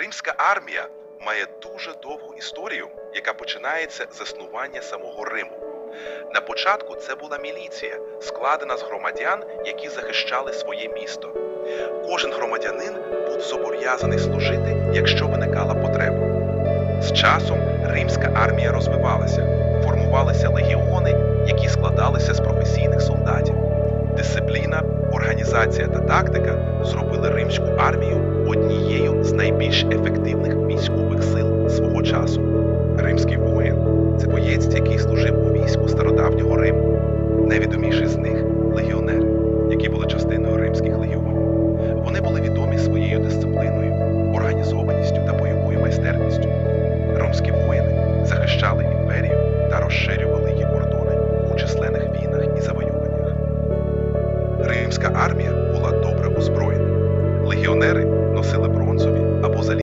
Римська армія має дуже довгу історію, яка починається з заснування самого Риму. На початку це була міліція, складена з громадян, які захищали своє місто. Кожен громадянин був зобов'язаний служити, якщо виникала потреба. З часом римська армія розвивалася, формувалися легіони, які складалися з професійних солдатів. Дисципліна, організація та тактика зробили римську армію найбільш ефективних військових сил свого часу. Римський воїн це боєць, який служив у війську стародавнього Риму, найвідоміший з них легіонери, які були частиною.